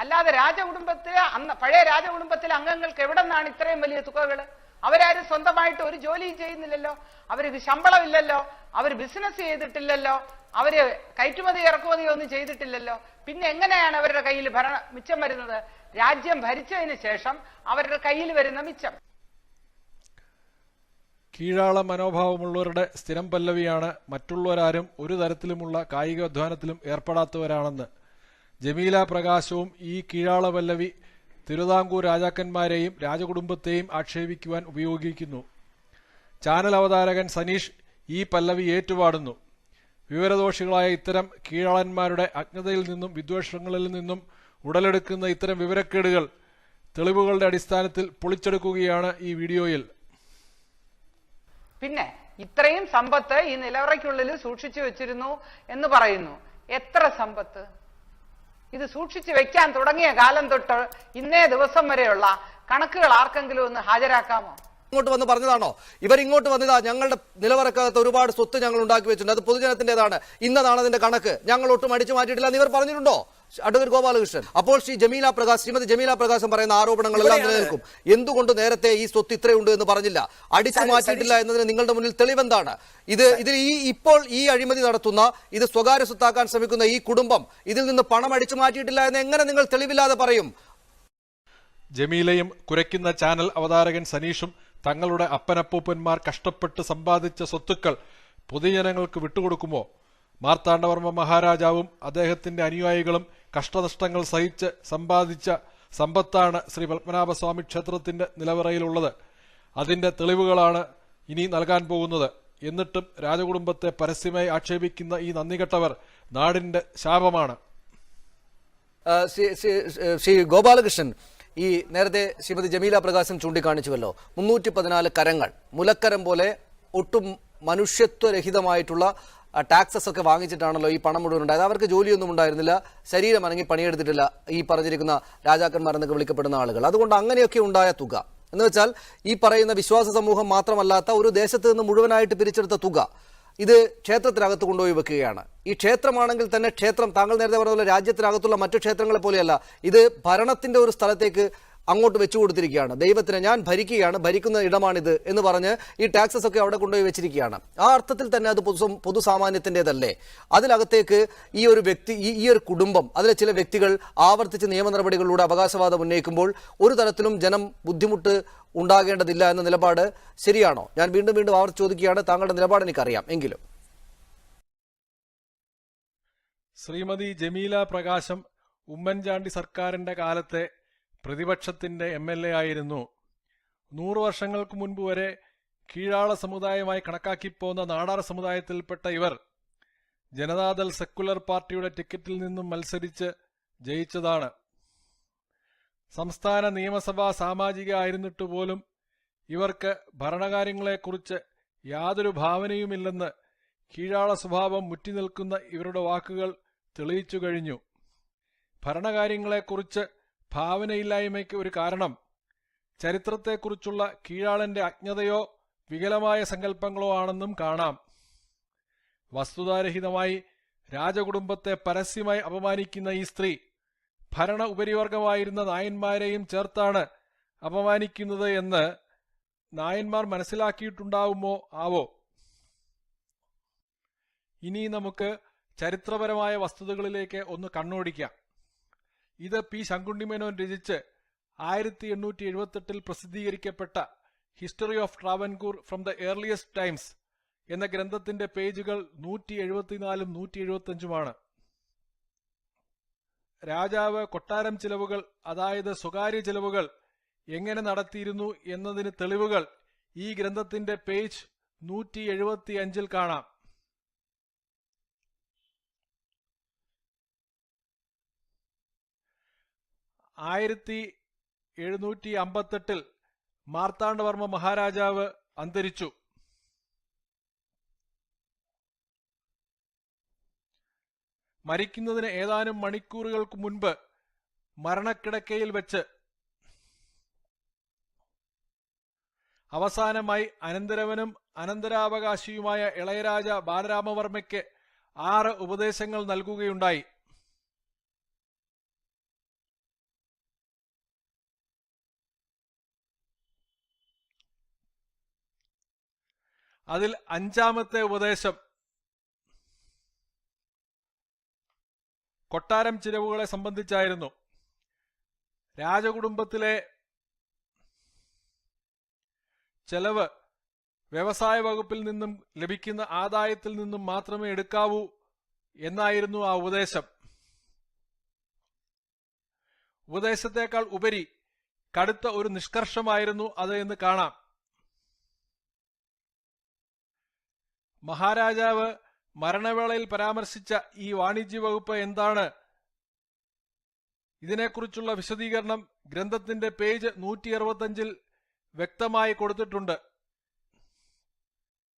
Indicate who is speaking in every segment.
Speaker 1: അല്ലാതെ രാജകുടുംബത്തിലെ അന്ന് പഴയ രാജകുടുംബത്തിലെ അംഗങ്ങൾക്ക് എവിടെ നിന്നാണ് ഇത്രയും വലിയ തുകകൾ അവരാരും സ്വന്തമായിട്ട് ഒരു ജോലിയും ചെയ്യുന്നില്ലല്ലോ. അവർക്ക് ശമ്പളമില്ലല്ലോ. അവർ ബിസിനസ് ചെയ്തിട്ടില്ലല്ലോ. അവർ കയറ്റുമതി ഇറക്കുമതി ഒന്നും ചെയ്തിട്ടില്ലല്ലോ. പിന്നെ എങ്ങനെയാണ് അവരുടെ കയ്യിൽ ഭരണ മിച്ചം വരുന്നത്? രാജ്യം ഭരിച്ചതിന് ശേഷം അവരുടെ കയ്യിൽ വരുന്ന മിച്ചം.
Speaker 2: കീഴാള മനോഭാവമുള്ളവരുടെ സ്ഥിരം പല്ലവിയാണ് മറ്റുള്ളവരാരും ഒരു തരത്തിലുമുള്ള കായികാധ്വാനത്തിലും ഏർപ്പെടാത്തവരാണെന്ന് ജമീല പ്രകാശവും ഈ കീഴാളവല്ലവി തിരുവിതാംകൂർ രാജാക്കന്മാരെയും രാജകുടുംബത്തെയും ആക്ഷേപിക്കുവാൻ ഉപയോഗിക്കുന്നു. ചാനൽ അവതാരകൻ സനീഷ് ഈ പല്ലവി ഏറ്റുപാടുന്നു. വിവരദോഷികളായ ഇത്തരം കീഴാളന്മാരുടെ അജ്ഞതയിൽ നിന്നും വിദ്വേഷങ്ങളിൽ നിന്നും ഉടലെടുക്കുന്ന ഇത്തരം വിവരക്കേടുകൾ തെളിവുകളുടെ അടിസ്ഥാനത്തിൽ പൊളിച്ചെടുക്കുകയാണ് ഈ വീഡിയോയിൽ.
Speaker 1: പിന്നെ ഇത്രയും സമ്പത്ത് ഈ നിലവറയ്ക്കുള്ളിൽ സൂക്ഷിച്ചു വെച്ചിരുന്നു എന്ന് പറയുന്നു. എത്ര സമ്പത്ത്? ഇത് സൂക്ഷിച്ചു വെക്കാൻ തുടങ്ങിയ കാലം തൊട്ട് ഇന്നേ ദിവസം വരെയുള്ള കണക്കുകൾ ആർക്കെങ്കിലും ഒന്ന് ഹാജരാക്കാമോ?
Speaker 3: ഇങ്ങോട്ട് വന്ന് പറഞ്ഞതാണോ? ഇവർ ഇങ്ങോട്ട് വന്നതാ ഞങ്ങളുടെ നിലവറക്കകത്ത് ഒരുപാട് സ്വത്ത് ഞങ്ങൾ ഉണ്ടാക്കി വെച്ചിട്ടുണ്ട്. അത് പൊതുജനത്തിന്റേതാണ് ഇന്നതാണ് അതിന്റെ കണക്ക്. ഞങ്ങൾ ഒട്ടും അടിച്ചു മാറ്റിയിട്ടില്ല എന്ന് ഇവർ പറഞ്ഞിട്ടുണ്ടോ? അഡ്വക്കേറ്റ് ഗോപാലകൃഷ്ണൻ. അപ്പോൾ ശ്രീ ജമീല പ്രകാശ് ശ്രീമതി ജമീല പ്രകാശം പറയുന്ന ആരോപണങ്ങളെല്ലാം നിലനിൽക്കും. എന്തുകൊണ്ട് നേരത്തെ ഈ സ്വത്ത് ഇത്രയുണ്ട് എന്ന് പറഞ്ഞില്ല? അടിച്ചു മാറ്റിയിട്ടില്ല എന്നതിന് നിങ്ങളുടെ മുന്നിൽ തെളിവെന്താണ്? ഇത് ഇതിൽ ഈ ഇപ്പോൾ ഈ അഴിമതി നടത്തുന്ന ഇത് സ്വകാര്യ സ്വത്താക്കാൻ ശ്രമിക്കുന്ന ഈ കുടുംബം ഇതിൽ നിന്ന് പണം അടിച്ചു മാറ്റിയിട്ടില്ല എന്ന് എങ്ങനെ നിങ്ങൾ തെളിവില്ലാതെ പറയും?
Speaker 2: ജമീലയും കുരയ്ക്കുന്ന ചാനൽ അവതാരകൻ സനീഷും തങ്ങളുടെ അപ്പനപ്പൂപ്പന്മാർ കഷ്ടപ്പെട്ട് സമ്പാദിച്ച സ്വത്തുക്കൾ പൊതുജനങ്ങൾക്ക് വിട്ടുകൊടുക്കുമോ? മാർത്താണ്ഡവർമ്മ മഹാരാജാവും അദ്ദേഹത്തിന്റെ അനുയായികളും കഷ്ടനഷ്ടങ്ങൾ സഹിച്ച് സമ്പാദിച്ച സമ്പത്താണ് ശ്രീ പത്മനാഭസ്വാമി ക്ഷേത്രത്തിന്റെ നിലവറയിലുള്ളത്. അതിന്റെ തെളിവുകളാണ് ഇനി നൽകാൻ പോകുന്നത്. എന്നിട്ടും രാജകുടുംബത്തെ പരസ്യമായി ആക്ഷേപിക്കുന്ന ഈ നന്ദികെട്ടവർ നാടിന്റെ ശാപമാണ്.
Speaker 3: ശ്രീ ഗോപാലകൃഷ്ണൻ ഈ നേരത്തെ ശ്രീമതി ജമീല പ്രകാശം ചൂണ്ടിക്കാണിച്ചുവല്ലോ. മുന്നൂറ്റി പതിനാല് കരങ്ങൾ മുലക്കരം പോലെ ഒട്ടും മനുഷ്യത്വരഹിതമായിട്ടുള്ള ടാക്സസ് ഒക്കെ വാങ്ങിച്ചിട്ടാണല്ലോ ഈ പണം മുഴുവൻ ഉണ്ടായത്. അവർക്ക് ജോലിയൊന്നും ഉണ്ടായിരുന്നില്ല. ശരീരം അനങ്ങി പണിയെടുത്തിട്ടില്ല ഈ പറഞ്ഞിരിക്കുന്ന രാജാക്കന്മാർ എന്നൊക്കെ വിളിക്കപ്പെടുന്ന ആളുകൾ. അതുകൊണ്ട് അങ്ങനെയൊക്കെ ഉണ്ടായ തുക. എന്ന് വെച്ചാൽ ഈ പറയുന്ന വിശ്വാസ സമൂഹം മാത്രമല്ലാത്ത ഒരു ദേശത്ത് നിന്ന് മുഴുവനായിട്ട് പിരിച്ചെടുത്ത തുക ഇത് ക്ഷേത്രത്തിനകത്ത് കൊണ്ടുപോയി വെക്കുകയാണ്. ഈ ക്ഷേത്രമാണെങ്കിൽ തന്നെ ക്ഷേത്രം താങ്കൾ നേരത്തെ പറഞ്ഞ പോലെ രാജ്യത്തിനകത്തുള്ള മറ്റു ക്ഷേത്രങ്ങളെ പോലെയല്ല. ഇത് ഭരണത്തിന്റെ ഒരു സ്ഥലത്തേക്ക് അങ്ങോട്ട് വെച്ചു കൊടുത്തിരിക്കുകയാണ്. ദൈവത്തിന് ഞാൻ ഭരിക്കുകയാണ് ഭരിക്കുന്ന ഇടമാണിത് എന്ന് പറഞ്ഞ് ഈ ടാക്സസ് ഒക്കെ അവിടെ കൊണ്ടുപോയി വെച്ചിരിക്കുകയാണ്. ആ അർത്ഥത്തിൽ തന്നെ അത് പൊതു പൊതുസാമാന്യത്തിന്റെതല്ലേ അതിനകത്തേക്ക് ഈ ഒരു വ്യക്തി ഈ ഈ ഒരു കുടുംബം അതിലെ ചില വ്യക്തികൾ ആവർത്തിച്ച് നിയമ നടപടികളിലൂടെ അവകാശവാദം ഉന്നയിക്കുമ്പോൾ ഒരു തരത്തിലും ജനം ബുദ്ധിമുട്ട് ഉണ്ടാകേണ്ടതില്ല എന്ന നിലപാട് ശരിയാണോ? ഞാൻ വീണ്ടും വീണ്ടും ആവർത്തി ചോദിക്കുകയാണ്. താങ്കളുടെ നിലപാട് എനിക്കറിയാം. എങ്കിലും.
Speaker 2: ശ്രീമതി ജമീല പ്രകാശം ഉമ്മൻചാണ്ടി സർക്കാരിന്റെ കാലത്തെ പ്രതിപക്ഷത്തിന്റെ എം എൽ എ ആയിരുന്നു. നൂറു വർഷങ്ങൾക്ക് മുൻപ് വരെ കീഴാള സമുദായമായി കണക്കാക്കിപ്പോന്ന നാടാർ സമുദായത്തിൽപ്പെട്ട ഇവർ ജനതാദൾ സെക്കുലർ പാർട്ടിയുടെ ടിക്കറ്റിൽ നിന്നും മത്സരിച്ച് ജയിച്ചതാണ്. സംസ്ഥാന നിയമസഭാ സാമാജിക ആയിരുന്നിട്ട് പോലും ഇവർക്ക് ഭരണകാര്യങ്ങളെക്കുറിച്ച് യാതൊരു ഭാവനയുമില്ലെന്ന് കീഴാള സ്വഭാവം മുറ്റിനിൽക്കുന്ന ഇവരുടെ വാക്കുകൾ തെളിയിച്ചു കഴിഞ്ഞു. ഭരണകാര്യങ്ങളെക്കുറിച്ച് ഭാവനയില്ലായ്മയ്ക്ക് ഒരു കാരണം. ചരിത്രത്തെക്കുറിച്ചുള്ള കീഴാളന്റെ അജ്ഞതയോ വികലമായ സങ്കല്പങ്ങളോ ആണെന്നും കാണാം. വസ്തുതാരഹിതമായി രാജകുടുംബത്തെ പരസ്യമായി അപമാനിക്കുന്ന ഈ സ്ത്രീ ഭരണ ഉപരിവർഗമായിരുന്ന നായന്മാരെയും ചേർത്താണ് അപമാനിക്കുന്നത് എന്ന് നായന്മാർ മനസ്സിലാക്കിയിട്ടുണ്ടാവുമോ? ആവോ? ഇനി നമുക്ക് ചരിത്രപരമായ വസ്തുതകളിലേക്ക് ഒന്ന് കണ്ണോടിക്കാം. ഇത് പി ശങ്കുണ്ണിമേനോൻ രചിച്ച് ആയിരത്തി എണ്ണൂറ്റി എഴുപത്തെട്ടിൽ പ്രസിദ്ധീകരിക്കപ്പെട്ട history of Travancore from the earliest times എന്ന ഗ്രന്ഥത്തിന്റെ പേജുകൾ നൂറ്റി എഴുപത്തിനാലും നൂറ്റി എഴുപത്തിയഞ്ചുമാണ് രാജാവ് കൊട്ടാരം ചിലവുകൾ അതായത് സ്വകാര്യ ചിലവുകൾ എങ്ങനെ നടത്തിയിരുന്നു എന്നതിന് തെളിവുകൾ ഈ ഗ്രന്ഥത്തിന്റെ പേജ് നൂറ്റി എഴുപത്തി അഞ്ചിൽ കാണാം. ആയിരത്തി എഴുന്നൂറ്റി അമ്പത്തെട്ടിൽ മാർത്താണ്ഡവർമ്മ മഹാരാജാവ് അന്തരിച്ചു. മരിക്കുന്നതിന് ഏതാനും മണിക്കൂറുകൾക്ക് മുൻപ് മരണക്കിടക്കയിൽ വെച്ച് അവസാനമായി അനന്തരവനും അനന്തരാവകാശിയുമായ ഇളയരാജ ബാലരാമവർമ്മയ്ക്ക് ആറ് ഉപദേശങ്ങൾ നൽകുകയുണ്ടായി. അതിൽ അഞ്ചാമത്തെ ഉപദേശം. കൊട്ടാരം ചിലവുകളെ സംബന്ധിച്ചായിരുന്നു. രാജകുടുംബത്തിലെ ചെലവ് വ്യവസായ വകുപ്പിൽ നിന്നും ലഭിക്കുന്ന ആദായത്തിൽ നിന്നും മാത്രമേ എടുക്കാവൂ എന്നായിരുന്നു ആ ഉപദേശം. ഉപദേശത്തെക്കാൾ ഉപരി കടുത്ത ഒരു നിഷ്കർഷമായിരുന്നു അത് എന്ന് കാണാം. മഹാരാജാവ് മരണവേളയിൽ പരാമർശിച്ച ഈ വാണിജ്യ വകുപ്പ് എന്താണ്? ഇതിനെക്കുറിച്ചുള്ള വിശദീകരണം ഗ്രന്ഥത്തിന്റെ പേജ് നൂറ്റി അറുപത്തഞ്ചിൽ വ്യക്തമായി കൊടുത്തിട്ടുണ്ട്.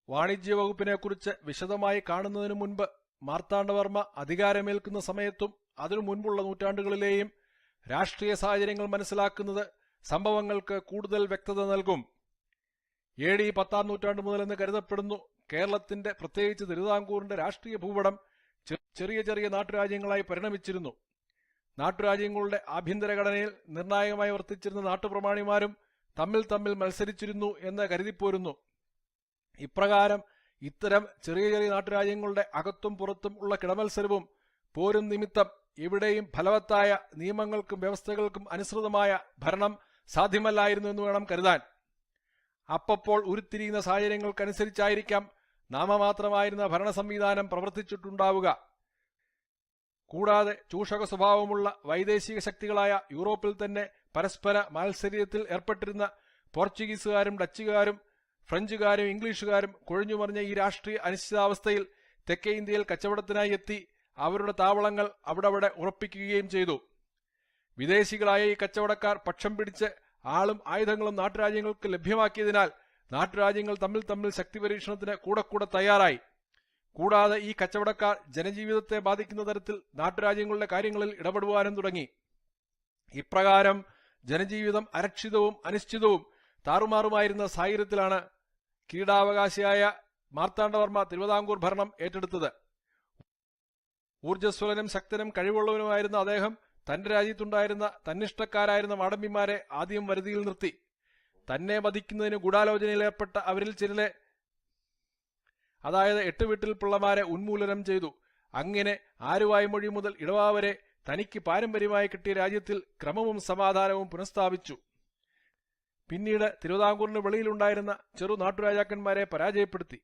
Speaker 2: വാണിജ്യ വകുപ്പിനെക്കുറിച്ച് വിശദമായി കാണുന്നതിനു മുൻപ് മാർത്താണ്ഡവർമ്മ അധികാരമേൽക്കുന്ന സമയത്തും അതിനു മുൻപുള്ള നൂറ്റാണ്ടുകളിലെയും രാഷ്ട്രീയ സാഹചര്യങ്ങൾ മനസ്സിലാക്കുന്നത് സംഭവങ്ങൾക്ക് കൂടുതൽ വ്യക്തത നൽകും. എ ഡി പത്താം നൂറ്റാണ്ട് മുതൽ മുതലെന്ന് കരുതപ്പെടുന്നു. കേരളത്തിന്റെ പ്രത്യേകിച്ച് തിരുവിതാംകൂറിന്റെ രാഷ്ട്രീയ ഭൂപടം ചെറിയ ചെറിയ നാട്ടുരാജ്യങ്ങളായി പരിണമിച്ചിരുന്നു. നാട്ടുരാജ്യങ്ങളുടെ ആഭ്യന്തര ഘടനയിൽ നിർണായകമായി വർത്തിച്ചിരുന്ന നാട്ടുപ്രമാണിമാരും തമ്മിൽ തമ്മിൽ മത്സരിച്ചിരുന്നു എന്ന് കരുതിപ്പോരുന്നു. ഇപ്രകാരം ഇത്തരം ചെറിയ ചെറിയ നാട്ടുരാജ്യങ്ങളുടെ അകത്തും പുറത്തും ഉള്ള കിടമത്സരവും പോരും നിമിത്തം എവിടെയും ഫലവത്തായ നിയമങ്ങൾക്കും വ്യവസ്ഥകൾക്കും അനുസൃതമായ ഭരണം സാധ്യമല്ലായിരുന്നു എന്ന് വേണം കരുതാൻ. അപ്പപ്പോൾ ഉരുത്തിരിയുന്ന സാഹചര്യങ്ങൾക്കനുസരിച്ചായിരിക്കാം നാമമാത്രമായിരുന്ന ഭരണ സംവിധാനം പ്രവർത്തിച്ചിട്ടുണ്ടാവുക. കൂടാതെ ചൂഷക സ്വഭാവമുള്ള വൈദേശിക ശക്തികളായ യൂറോപ്പിൽ തന്നെ പരസ്പര മാത്സര്യത്തിൽ ഏർപ്പെട്ടിരുന്ന പോർച്ചുഗീസുകാരും ഡച്ചുകാരും ഫ്രഞ്ചുകാരും ഇംഗ്ലീഷുകാരും കൊഴിഞ്ഞുമറിഞ്ഞ ഈ രാഷ്ട്രീയ അനിശ്ചിതാവസ്ഥയിൽ തെക്കേ ഇന്ത്യയിൽ കച്ചവടത്തിനായി എത്തി അവരുടെ താവളങ്ങൾ അവിടവിടെ ഉറപ്പിക്കുകയും ചെയ്തു. വിദേശികളായ ഈ കച്ചവടക്കാർ പക്ഷം പിടിച്ച് ആളും ആയുധങ്ങളും നാട്ടുരാജ്യങ്ങൾക്ക് ലഭ്യമാക്കിയതിനാൽ നാട്ടുരാജ്യങ്ങൾ തമ്മിൽ തമ്മിൽ ശക്തി പരീക്ഷണത്തിന് കൂടെ കൂടെ തയ്യാറായി. കൂടാതെ ഈ കച്ചവടക്കാർ ജനജീവിതത്തെ ബാധിക്കുന്ന തരത്തിൽ നാട്ടുരാജ്യങ്ങളുടെ കാര്യങ്ങളിൽ ഇടപെടുവാനും തുടങ്ങി. ഇപ്രകാരം ജനജീവിതം അരക്ഷിതവും അനിശ്ചിതവും താറുമാറുമായിരുന്ന സാഹചര്യത്തിലാണ് കിരീടാവകാശിയായ മാർത്താണ്ഡവർമ്മ തിരുവിതാംകൂർ ഭരണം ഏറ്റെടുത്തത്. ഊർജസ്വലനും ശക്തനും കഴിവുള്ളവനുമായിരുന്ന അദ്ദേഹം തന്റെ രാജ്യത്തുണ്ടായിരുന്ന തന്നിഷ്ടക്കാരായിരുന്ന വാടമ്പിമാരെ ആദ്യം വരുതിയിൽ നിർത്തി. തന്നെ വധിക്കുന്നതിന് ഗൂഢാലോചനയിലേർപ്പെട്ട അവരിൽ ചിലരെ അതായത് എട്ട് വീട്ടിൽ പിള്ളമാരെ ഉന്മൂലനം ചെയ്തു. അങ്ങനെ ആരുവായ്മൊഴി മുതൽ ഇടവാ വരെ തനിക്ക് പാരമ്പര്യമായി കിട്ടിയ രാജ്യത്തിൽ ക്രമവും സമാധാനവും പുനഃസ്ഥാപിച്ചു. പിന്നീട് തിരുവിതാംകൂറിന് വെളിയിലുണ്ടായിരുന്ന ചെറു നാട്ടുരാജാക്കന്മാരെ പരാജയപ്പെടുത്തി.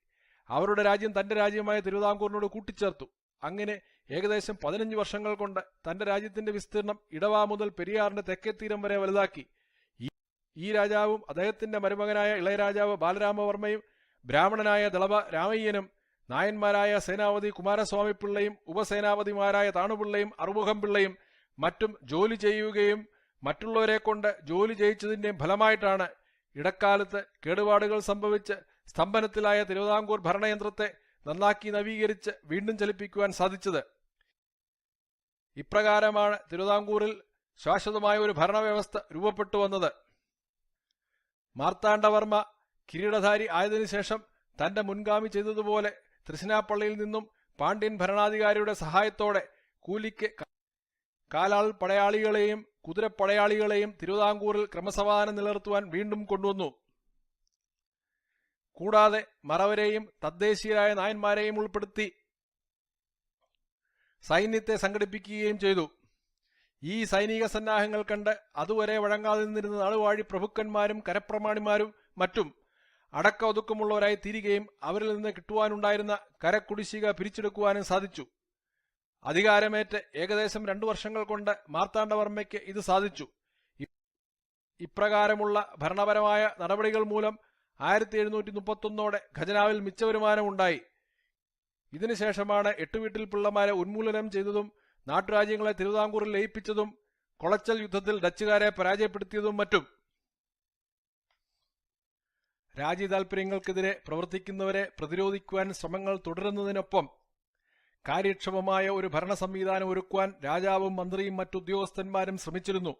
Speaker 2: അവരുടെ രാജ്യം തന്റെ രാജ്യമായ തിരുവിതാംകൂറിനോട് കൂട്ടിച്ചേർത്തു. അങ്ങനെ ഏകദേശം പതിനഞ്ച് വർഷങ്ങൾ കൊണ്ട് തന്റെ രാജ്യത്തിന്റെ വിസ്തീർണം ഇടവാ മുതൽ പെരിയാറിന്റെ തെക്കേ തീരം വരെ വലുതാക്കി. ഈ- രാജാവും അദ്ദേഹത്തിന്റെ മരുമകനായ ഇളയരാജാവ് ബാലരാമവർമ്മയും ബ്രാഹ്മണനായ ദളവ രാമയ്യനും നായന്മാരായ സേനാപതി കുമാരസ്വാമി പിള്ളയും ഉപസേനാപതിമാരായ താണുപിള്ളയും അറുമുഖം പിള്ളയും മറ്റും ജോലി ചെയ്യുകയും മറ്റുള്ളവരെ കൊണ്ട് ജോലി ചെയ്യിച്ചതിന്റെ ഫലമായിട്ടാണ് ഇടക്കാലത്ത് കേടുപാടുകൾ സംഭവിച്ച് സ്തംഭനത്തിലായ തിരുവിതാംകൂർ ഭരണയന്ത്രത്തെ നന്നാക്കി നവീകരിച്ച് വീണ്ടും ചലിപ്പിക്കുവാൻ സാധിച്ചത്. ഇപ്രകാരമാണ് തിരുവിതാംകൂറിൽ ശാശ്വതമായ ഒരു ഭരണവ്യവസ്ഥ രൂപപ്പെട്ടു വന്നത്. മാർത്താണ്ഡവർമ്മ കിരീടധാരി ആയതിനു ശേഷം തന്റെ മുൻഗാമി ചെയ്തതുപോലെ തൃശ്ശിനാപ്പള്ളിയിൽ നിന്നും പാണ്ഡ്യൻ ഭരണാധികാരിയുടെ സഹായത്തോടെ കൂലിക്ക് കാലാൾ പടയാളികളെയും കുതിരപ്പടയാളികളെയും തിരുവിതാംകൂറിൽ ക്രമസമാധാനം നിലനിർത്തുവാൻ വീണ്ടും കൊണ്ടുവന്നു. കൂടാതെ മറവരെയും തദ്ദേശീയരായ നായന്മാരെയും ഉൾപ്പെടുത്തി സൈന്യത്തെ സംഘടിപ്പിക്കുകയും ചെയ്തു. ഈ സൈനിക സന്നാഹങ്ങൾ കണ്ട് അതുവരെ വഴങ്ങാതെ നിന്നിരുന്ന നാളുവാഴി പ്രഭുക്കന്മാരും കരപ്രമാണിമാരും മറ്റും അടക്ക ഒതുക്കമുള്ളവരായി തീരുകയും അവരിൽ നിന്ന് കിട്ടുവാനുണ്ടായിരുന്ന കരക്കുടിശ്ശിക പിരിച്ചെടുക്കുവാനും സാധിച്ചു. അധികാരമേറ്റ് ഏകദേശം രണ്ടു വർഷങ്ങൾ കൊണ്ട് മാർത്താണ്ഡവർമ്മയ്ക്ക് ഇത് സാധിച്ചു. ഇപ്രകാരമുള്ള ഭരണപരമായ നടപടികൾ മൂലം ആയിരത്തി എഴുന്നൂറ്റി മുപ്പത്തൊന്നോടെ ഖജനാവിൽ മിച്ചവരുമാനമുണ്ടായി. ഇതിനുശേഷമാണ് എട്ടുവീട്ടിൽ പിള്ളമാരെ ഉന്മൂലനം ചെയ്തതും നാട്ടുരാജ്യങ്ങളെ തിരുവിതാംകൂറിൽ ലയിപ്പിച്ചതും കൊളച്ചൽ യുദ്ധത്തിൽ ഡച്ചുകാരെ പരാജയപ്പെടുത്തിയതും മറ്റും രാജ്യ താൽപര്യങ്ങൾക്കെതിരെ പ്രവർത്തിക്കുന്നവരെ പ്രതിരോധിക്കുവാൻ ശ്രമങ്ങൾ തുടരുന്നതിനൊപ്പം കാര്യക്ഷമമായ ഒരു ഭരണ സംവിധാനം ഒരുക്കുവാൻ രാജാവും മന്ത്രിയും മറ്റുദ്യോഗസ്ഥന്മാരും ശ്രമിച്ചിരുന്നു.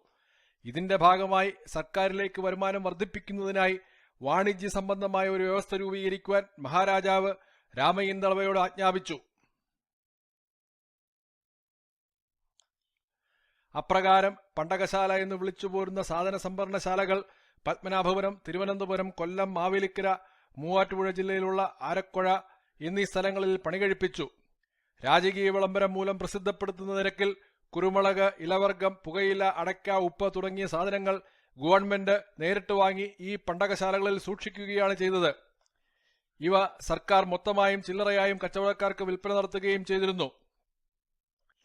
Speaker 2: ഇതിന്റെ ഭാഗമായി സർക്കാരിലേക്ക് വരുമാനം വർദ്ധിപ്പിക്കുന്നതിനായി വാണിജ്യ സംബന്ധമായ ഒരു വ്യവസ്ഥ രൂപീകരിക്കുവാൻ മഹാരാജാവ് രാമയ്യൻ ആജ്ഞാപിച്ചു. അപ്രകാരം പണ്ടകശാല എന്ന് വിളിച്ചു പോരുന്ന സാധന സംഭരണശാലകൾ പത്മനാഭപുരം തിരുവനന്തപുരം കൊല്ലം മാവേലിക്കര മൂവാറ്റുപുഴ ജില്ലയിലുള്ള ആരക്കുഴ എന്നീ സ്ഥലങ്ങളിൽ പണികഴിപ്പിച്ചു. രാജകീയ വിളംബരം മൂലം പ്രസിദ്ധപ്പെടുത്തുന്ന നിരക്കിൽ കുരുമുളക് ഇലവർഗം പുകയില അടയ്ക്ക ഉപ്പ് തുടങ്ങിയ സാധനങ്ങൾ ഗവൺമെന്റ് നേരിട്ട് വാങ്ങി ഈ പണ്ടകശാലകളിൽ സൂക്ഷിക്കുകയാണ് ചെയ്തത്. ഇവ സർക്കാർ മൊത്തമായും ചില്ലറയായും കച്ചവടക്കാർക്ക് വിൽപ്പന നടത്തുകയും ചെയ്തിരുന്നു.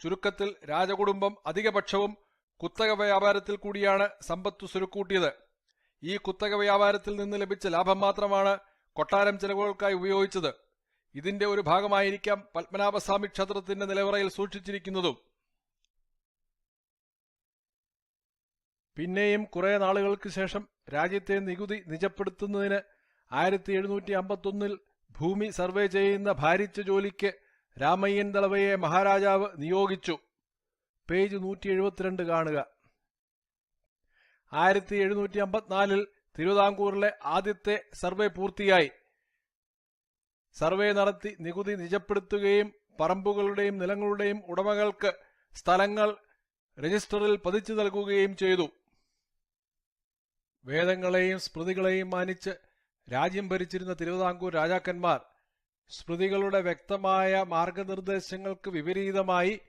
Speaker 2: ചുരുക്കത്തിൽ രാജകുടുംബം അധികപക്ഷവും കുത്തക വ്യാപാരത്തിൽ കൂടിയാണ് സമ്പത്തു സുരുക്കൂട്ടിയത്. ഈ കുത്തക വ്യാപാരത്തിൽ നിന്ന് ലഭിച്ച ലാഭം മാത്രമാണ് കൊട്ടാരം ചെലവുകൾക്കായി ഉപയോഗിച്ചത്. ഇതിന്റെ ഒരു ഭാഗമായിരിക്കാം പത്മനാഭസ്വാമി ക്ഷേത്രത്തിന്റെ നിലവറയിൽ സൂക്ഷിച്ചിരിക്കുന്നതും. പിന്നെയും കുറെ നാളുകൾക്ക് ശേഷം രാജ്യത്തെ നികുതി നിജപ്പെടുത്തുന്നതിന് ആയിരത്തി എഴുന്നൂറ്റി അമ്പത്തൊന്നിൽ ഭൂമി സർവേ ചെയ്യുന്ന ഭാരിച്ച ജോലിക്ക് രാമയ്യൻ ദളവയെ മഹാരാജാവ് നിയോഗിച്ചു. പേജ് നൂറ്റി എഴുപത്തിരണ്ട് കാണുക. ആയിരത്തി എഴുന്നൂറ്റി അമ്പത്തിനാലിൽ തിരുവിതാംകൂറിലെ ആദ്യത്തെ സർവേ പൂർത്തിയായി. സർവേ നടത്തി നികുതി നിജപ്പെടുത്തുകയും പറമ്പുകളുടെയും നിലങ്ങളുടെയും ഉടമകൾക്ക് സ്ഥലങ്ങൾ രജിസ്റ്ററിൽ പതിച്ചു നൽകുകയും ചെയ്തു. വേദങ്ങളെയും സ്മൃതികളെയും മാനിച്ച് രാജ്യം ഭരിച്ചിരുന്ന തിരുവിതാംകൂർ രാജാക്കന്മാർ സ്മൃതികളുടെ വ്യക്തമായ മാർഗനിർദ്ദേശങ്ങൾക്ക് വിപരീതമായി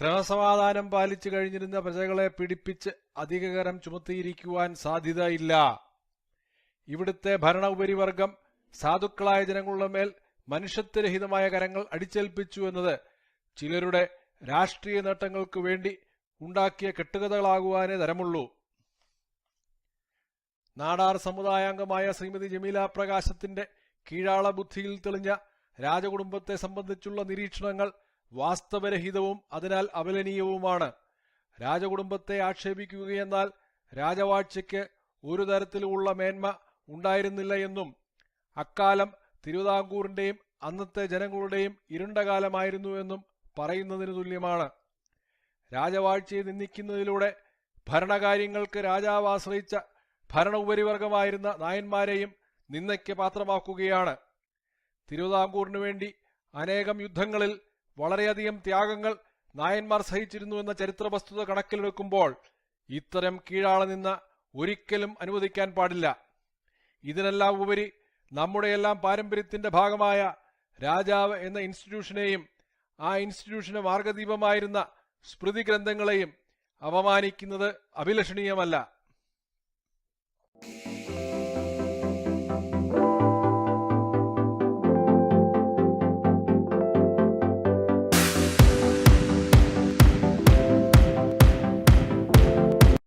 Speaker 2: ക്രമസമാധാനം പാലിച്ചു കഴിഞ്ഞിരുന്ന പ്രജകളെ പിടിപ്പിച്ച് അധികകരം ചുമത്തിയിരിക്കുവാൻ സാധ്യതയില്ല. ഇവിടുത്തെ ഭരണ ഉപരിവർഗം സാധുക്കളായ ജനങ്ങളുടെ മേൽ മനുഷ്യത്വരഹിതമായ കരങ്ങൾ അടിച്ചേൽപ്പിച്ചു എന്നത് ചിലരുടെ രാഷ്ട്രീയ നേട്ടങ്ങൾക്ക് വേണ്ടി ഉണ്ടാക്കിയ കെട്ടുകഥകളാകുവാനേ തരമുള്ളൂ. നാടാർ സമുദായാംഗമായ ശ്രീമതി ജമീല പ്രകാശത്തിന്റെ കീഴാള ബുദ്ധിയിൽ തെളിഞ്ഞ രാജകുടുംബത്തെ സംബന്ധിച്ചുള്ള നിരീക്ഷണങ്ങൾ വാസ്തവരഹിതവും അതിനാൽ അപലനീയവുമാണ് രാജകുടുംബത്തെ ആക്ഷേപിക്കുകയെന്നാൽ രാജവാഴ്ചയ്ക്ക് ഒരു തരത്തിലുമുള്ള മേന്മ ഉണ്ടായിരുന്നില്ല എന്നും അക്കാലം തിരുവിതാംകൂറിന്റെയും അന്നത്തെ ജനങ്ങളുടെയും ഇരുണ്ട കാലമായിരുന്നു എന്നും പറയുന്നതിന് തുല്യമാണ്. രാജവാഴ്ചയെ നിന്ദിക്കുന്നതിലൂടെ ഭരണകാര്യങ്ങൾക്ക് രാജാവ് ആശ്രയിച്ച ഭരണ ഉപരിവർഗമായിരുന്ന നായന്മാരെയും നിന്ദയ്ക്ക് പാത്രമാക്കുകയാണ്. തിരുവിതാംകൂറിനു വേണ്ടി അനേകം യുദ്ധങ്ങളിൽ വളരെയധികം ത്യാഗങ്ങൾ നായന്മാർ സഹിച്ചിരുന്നു എന്ന ചരിത്ര വസ്തുത കണക്കിലെടുക്കുമ്പോൾ ഇത്തരം കീഴാളെ നിന്ന് ഒരിക്കലും അനുവദിക്കാൻ പാടില്ല. ഇതിനെല്ലാം ഉപരി നമ്മുടെയെല്ലാം പാരമ്പര്യത്തിന്റെ ഭാഗമായ രാജാവ് എന്ന ഇൻസ്റ്റിറ്റ്യൂഷനെയും ആ ഇൻസ്റ്റിറ്റ്യൂഷന് മാർഗദീപമായിരുന്ന സ്മൃതി ഗ്രന്ഥങ്ങളെയും അപമാനിക്കുന്നത് അഭിലഷണീയമല്ല.